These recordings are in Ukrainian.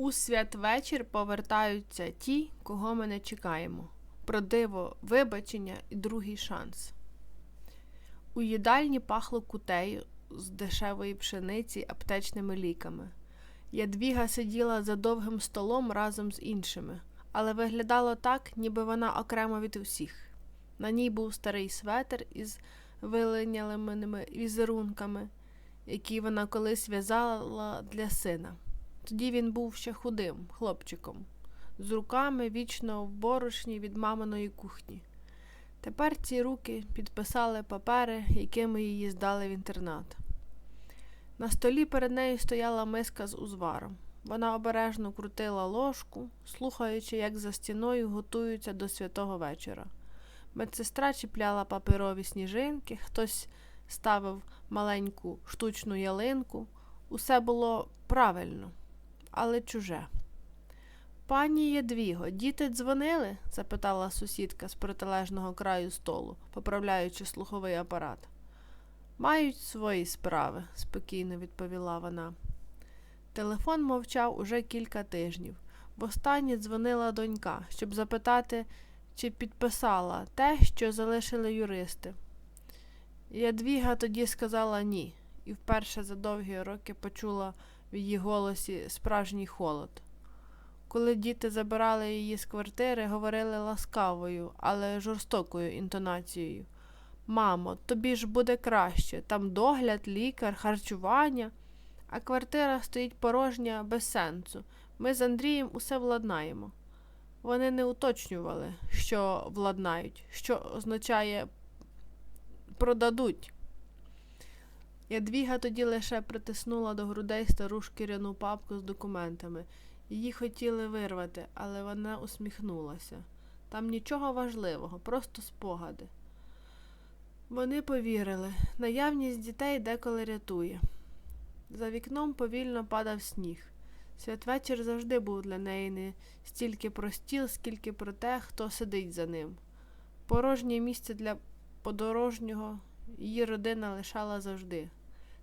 У святвечір повертаються ті, кого ми не чекаємо. Про диво, вибачення і другий шанс. У їдальні пахло кутею з дешевої пшениці аптечними ліками. Ядвіга сиділа за довгим столом разом з іншими, але виглядало так, ніби вона окремо від усіх. На ній був старий светр із вилинялими візерунками, які вона колись в'язала для сина. Тоді він був ще худим хлопчиком, з руками вічно в борошні від маминої кухні. Тепер ці руки підписали папери, якими її здали в інтернат. На столі перед нею стояла миска з узваром. Вона обережно крутила ложку, слухаючи, як за стіною готуються до святого вечора. Медсестра чіпляла паперові сніжинки, хтось ставив маленьку штучну ялинку. Усе було правильно, але чуже. Пані Єдвіго, діти дзвонили? запитала сусідка з протилежного краю столу, поправляючи слуховий апарат. Мають свої справи, спокійно відповіла вона. Телефон мовчав уже кілька тижнів. Востаннє дзвонила донька, щоб запитати, чи підписала те, що залишили юристи. Ядвіга тоді сказала ні, і вперше за довгі роки почула в її голосі справжній холод. Коли діти забирали її з квартири, говорили ласкавою, але жорстокою інтонацією. Мамо, тобі ж буде краще, там догляд, лікар, харчування, а квартира стоїть порожня без сенсу. Ми з Андрієм усе владнаємо. Вони не уточнювали, що владнають, що означає продадуть. Ядвіга тоді лише притиснула до грудей стару шкіряну папку з документами. Її хотіли вирвати, але вона усміхнулася. Там нічого важливого, просто спогади. Вони повірили, наявність дітей деколи рятує. За вікном повільно падав сніг. Святвечір завжди був для неї не стільки про стіл, скільки про те, хто сидить за ним. Порожнє місце для подорожнього її родина лишала завжди.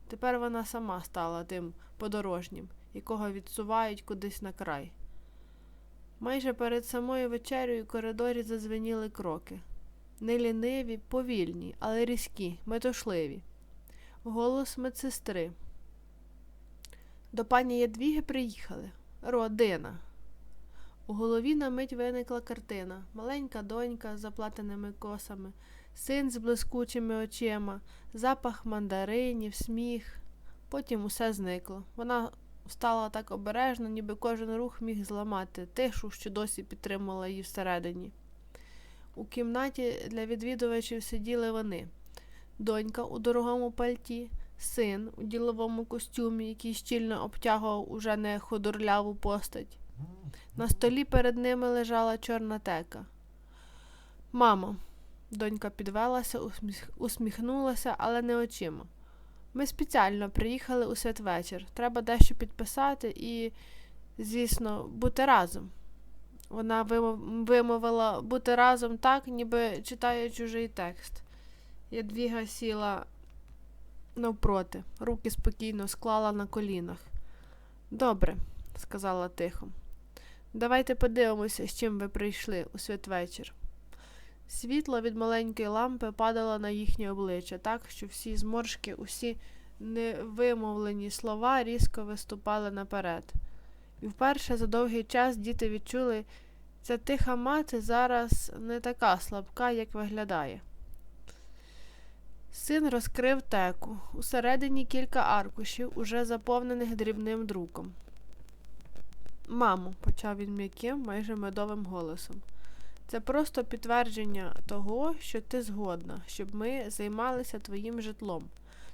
Тепер вона сама стала тим подорожнім, якого відсувають кудись на край. Майже перед самою вечерею в коридорі зазвеніли кроки. Не ліниві, повільні, але різкі, метушливі. Голос медсестри. До пані Ядвіги приїхали. Родина. У голові на мить виникла картина маленька донька з заплатаними косами, син з блискучими очима, запах мандаринів, сміх. Потім усе зникло. Вона стала так обережно, ніби кожен рух міг зламати тишу, що досі підтримувала її всередині. У кімнаті для відвідувачів сиділи вони донька у дорогому пальті, син у діловому костюмі, який щільно обтягував уже не ходорляву постать. На столі перед ними лежала чорна тека. Мамо, донька підвелася, усміх... усміхнулася, але не очима. Ми спеціально приїхали у святвечір. Треба дещо підписати і, звісно, бути разом. Вона вимовила бути разом так, ніби читає чужий текст. Ядвіга сіла навпроти, руки спокійно склала на колінах. Добре, сказала тихо. Давайте подивимося, з чим ви прийшли у святвечір. Світло від маленької лампи падало на їхнє обличчя, так, що всі зморшки, усі невимовлені слова різко виступали наперед. І вперше за довгий час діти відчули, ця тиха мати зараз не така слабка, як виглядає. Син розкрив теку. Усередині кілька аркушів, уже заповнених дрібним друком. Мамо, почав він м'яким, майже медовим голосом. Це просто підтвердження того, що ти згодна, щоб ми займалися твоїм житлом.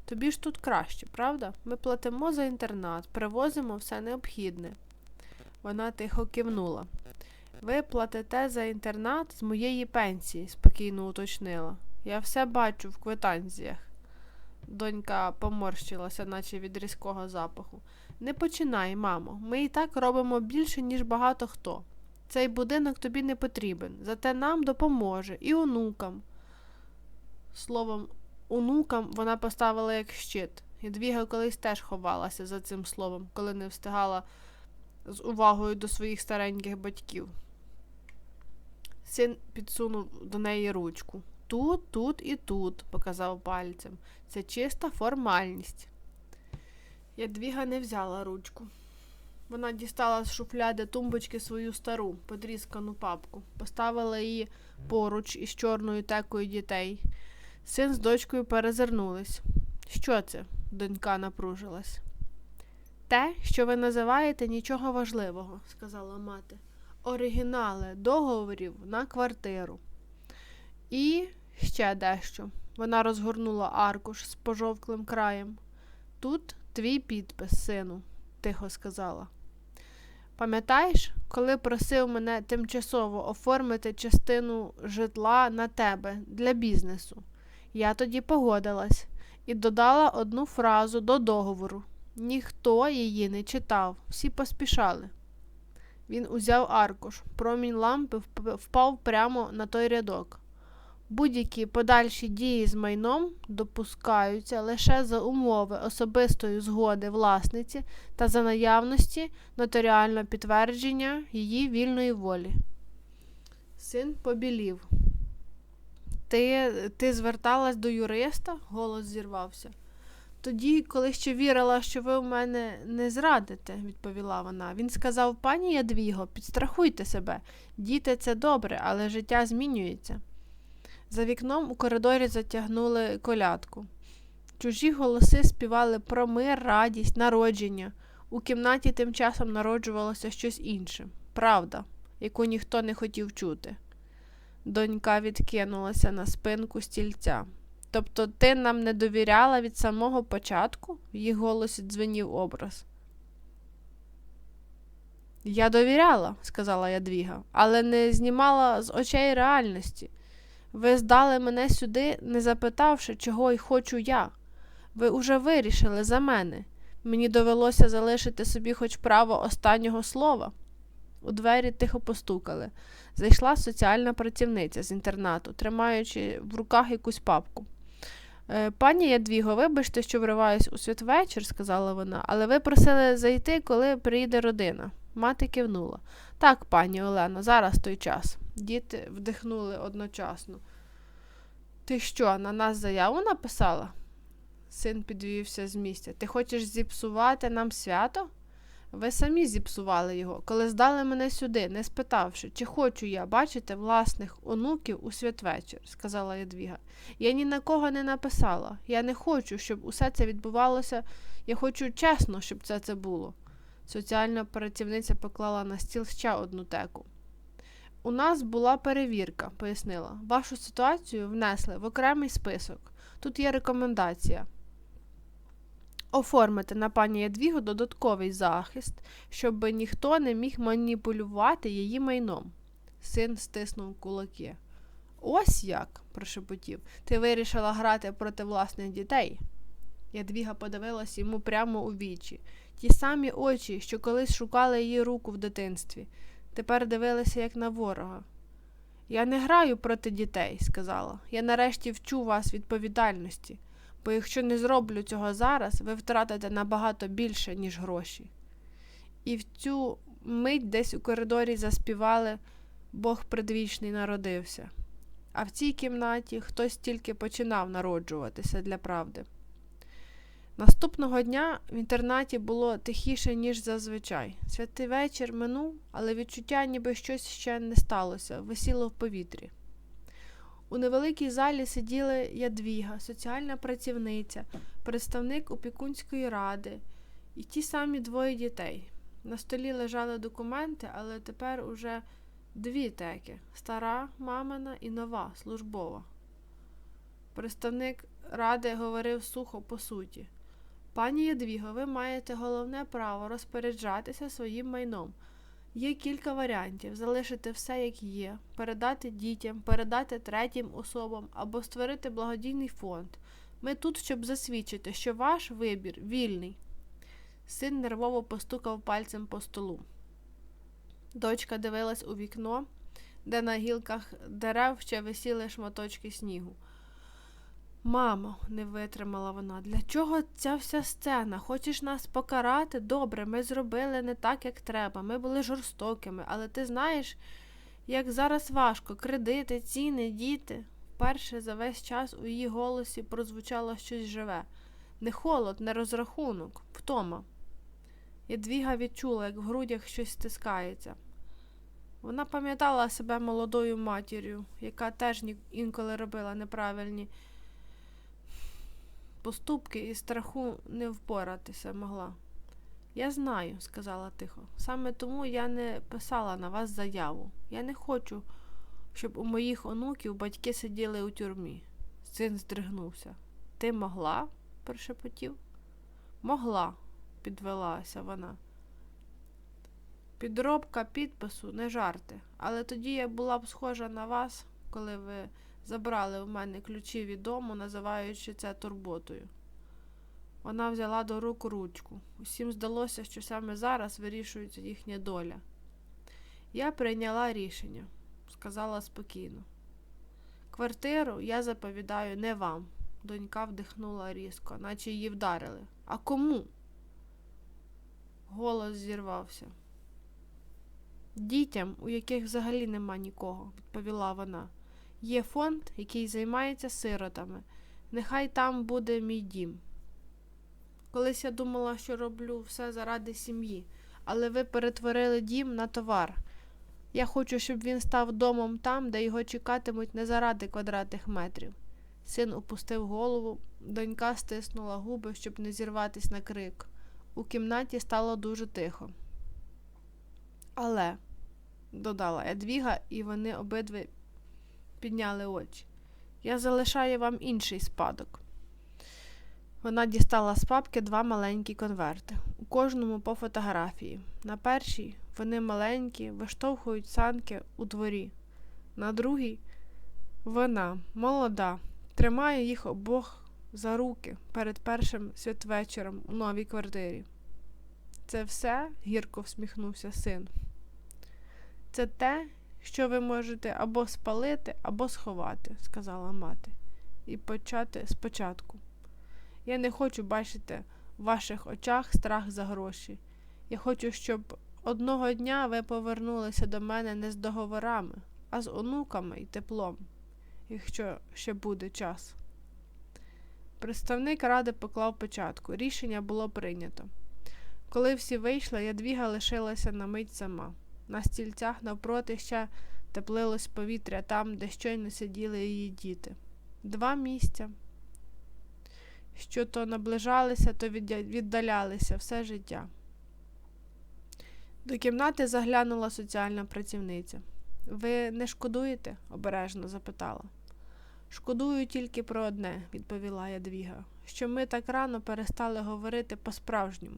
Тобі ж тут краще, правда? Ми платимо за інтернат, привозимо все необхідне. Вона тихо кивнула. Ви платите за інтернат з моєї пенсії, спокійно уточнила. Я все бачу в квитанціях. Донька поморщилася, наче від різкого запаху. Не починай, мамо. Ми і так робимо більше, ніж багато хто. Цей будинок тобі не потрібен, зате нам допоможе і онукам. Словом, онукам вона поставила як щит. Ядвіга колись теж ховалася за цим словом, коли не встигала з увагою до своїх стареньких батьків. Син підсунув до неї ручку. Тут, тут і тут, показав пальцем. Це чиста формальність. Ядвіга не взяла ручку. Вона дістала з шуфляди тумбочки свою стару, подрізкану папку, поставила її поруч із чорною текою дітей. Син з дочкою перезирнулись. Що це? донька напружилась. Те, що ви називаєте нічого важливого, сказала мати. Оригінали договорів на квартиру. І ще дещо. Вона розгорнула аркуш з пожовклим краєм. Тут твій підпис, сину, тихо сказала. Пам'ятаєш, коли просив мене тимчасово оформити частину житла на тебе для бізнесу? Я тоді погодилась і додала одну фразу до договору. Ніхто її не читав, всі поспішали. Він узяв аркуш, промінь лампи впав прямо на той рядок. Будь-які подальші дії з майном допускаються лише за умови особистої згоди власниці та за наявності нотаріального підтвердження її вільної волі. Син побілів. Ти ти зверталась до юриста? голос зірвався. Тоді, коли ще вірила, що ви в мене не зрадите, відповіла вона. Він сказав пані Ядвіго, підстрахуйте себе. Діти, це добре, але життя змінюється. За вікном у коридорі затягнули колядку. Чужі голоси співали про мир, радість, народження. У кімнаті тим часом народжувалося щось інше правда, яку ніхто не хотів чути. Донька відкинулася на спинку стільця. Тобто ти нам не довіряла від самого початку? В її голосі дзвенів образ. Я довіряла, сказала Ядвіга, але не знімала з очей реальності. Ви здали мене сюди, не запитавши, чого й хочу я. Ви уже вирішили за мене. Мені довелося залишити собі хоч право останнього слова. У двері тихо постукали. Зайшла соціальна працівниця з інтернату, тримаючи в руках якусь папку. «Е, пані Ядвіго, вибачте, що вриваюсь у святвечір, сказала вона, але ви просили зайти, коли приїде родина. Мати кивнула. Так, пані Олено, зараз той час. Діти вдихнули одночасно. Ти що, на нас заяву написала? Син підвівся з місця. Ти хочеш зіпсувати нам свято? Ви самі зіпсували його, коли здали мене сюди, не спитавши, чи хочу я бачити власних онуків у святвечір, сказала Ядвіга. Я ні на кого не написала. Я не хочу, щоб усе це відбувалося. Я хочу чесно, щоб це це було. Соціальна працівниця поклала на стіл ще одну теку. У нас була перевірка, пояснила. Вашу ситуацію внесли в окремий список. Тут є рекомендація. Оформити на пані Ядвігу додатковий захист, щоб ніхто не міг маніпулювати її майном. Син стиснув кулаки. Ось як, прошепотів, ти вирішила грати проти власних дітей. Ядвіга подивилась йому прямо у вічі, ті самі очі, що колись шукали її руку в дитинстві, тепер дивилися, як на ворога. Я не граю проти дітей, сказала. Я нарешті вчу вас відповідальності бо якщо не зроблю цього зараз, ви втратите набагато більше, ніж гроші. І в цю мить десь у коридорі заспівали Бог предвічний народився. А в цій кімнаті хтось тільки починав народжуватися для правди. Наступного дня в інтернаті було тихіше, ніж зазвичай. Святий вечір минув, але відчуття, ніби щось ще не сталося, висіло в повітрі. У невеликій залі сиділи Ядвіга, соціальна працівниця, представник опікунської ради і ті самі двоє дітей. На столі лежали документи, але тепер уже дві теки стара, мамина і нова, службова. Представник ради говорив сухо по суті. Пані Ядвіго, ви маєте головне право розпоряджатися своїм майном. Є кілька варіантів: залишити все, як є, передати дітям, передати третім особам або створити благодійний фонд. Ми тут, щоб засвідчити, що ваш вибір вільний. Син нервово постукав пальцем по столу. Дочка дивилась у вікно, де на гілках дерев ще висіли шматочки снігу. Мамо, не витримала вона, для чого ця вся сцена? Хочеш нас покарати? Добре, ми зробили не так, як треба. Ми були жорстокими, але ти знаєш, як зараз важко кредити, ціни, діти. Вперше за весь час у її голосі прозвучало щось живе. Не холод, не розрахунок, втома. Ядвіга відчула, як в грудях щось стискається. Вона пам'ятала себе молодою матір'ю, яка теж інколи робила неправильні поступки і страху не впоратися могла. Я знаю, сказала тихо. Саме тому я не писала на вас заяву. Я не хочу, щоб у моїх онуків батьки сиділи у тюрмі. Син здригнувся. Ти могла? прошепотів. Могла, підвелася вона. Підробка підпису не жарти, але тоді я була б схожа на вас, коли ви забрали у мене ключі від дому, називаючи це турботою. Вона взяла до рук ручку. Усім здалося, що саме зараз вирішується їхня доля. Я прийняла рішення, сказала спокійно. Квартиру я заповідаю не вам. Донька вдихнула різко, наче її вдарили. А кому? Голос зірвався. Дітям, у яких взагалі нема нікого, відповіла вона. Є фонд, який займається сиротами. Нехай там буде мій дім. Колись я думала, що роблю все заради сім'ї, але ви перетворили дім на товар. Я хочу, щоб він став домом там, де його чекатимуть не заради квадратних метрів. Син опустив голову, донька стиснула губи, щоб не зірватись на крик. У кімнаті стало дуже тихо. Але, додала Едвіга, і вони обидві підняли очі. Я залишаю вам інший спадок. Вона дістала з папки два маленькі конверти, у кожному по фотографії. На першій вони маленькі, виштовхують санки у дворі. На другій вона, молода, тримає їх обох за руки перед першим святвечором у новій квартирі. Це все, гірко всміхнувся син. Це те, що ви можете або спалити, або сховати, сказала мати, і почати спочатку. Я не хочу бачити в ваших очах страх за гроші. Я хочу, щоб одного дня ви повернулися до мене не з договорами, а з онуками і теплом, якщо ще буде час. Представник ради поклав печатку. Рішення було прийнято. Коли всі вийшли, Ядвіга лишилася на мить сама. На стільцях навпроти ще теплилось повітря там, де щойно сиділи її діти. Два місця, що то наближалися, то віддалялися все життя. До кімнати заглянула соціальна працівниця. Ви не шкодуєте? обережно запитала. Шкодую тільки про одне, відповіла Ядвіга, що ми так рано перестали говорити по-справжньому.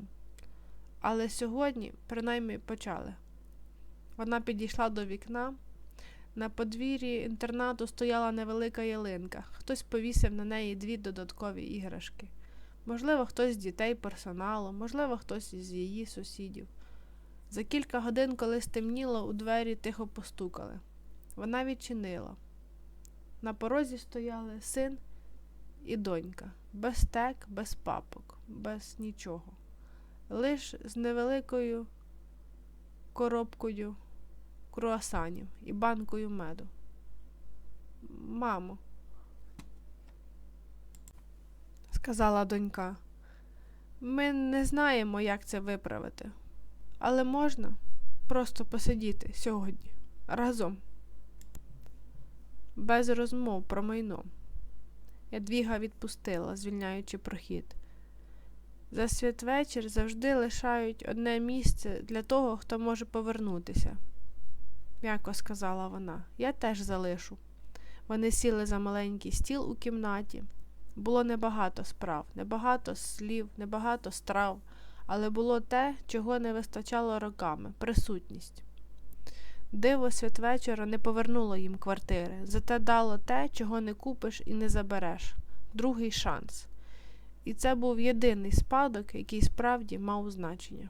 Але сьогодні, принаймні, почали. Вона підійшла до вікна. На подвір'ї інтернату стояла невелика ялинка. Хтось повісив на неї дві додаткові іграшки. Можливо, хтось з дітей персоналу, можливо, хтось із її сусідів. За кілька годин, коли стемніло, у двері тихо постукали. Вона відчинила. На порозі стояли син і донька, без тек, без папок, без нічого. Лиш з невеликою коробкою круасанів і банкою меду. Мамо, сказала донька, ми не знаємо, як це виправити, але можна просто посидіти сьогодні разом, без розмов про майно. Ядвіга відпустила, звільняючи прохід. За святвечір завжди лишають одне місце для того, хто може повернутися, м'яко сказала вона. Я теж залишу. Вони сіли за маленький стіл у кімнаті. Було небагато справ, небагато слів, небагато страв, але було те, чого не вистачало роками присутність. Диво святвечора не повернуло їм квартири, зате дало те, чого не купиш і не забереш другий шанс. І це був єдиний спадок, який справді мав значення.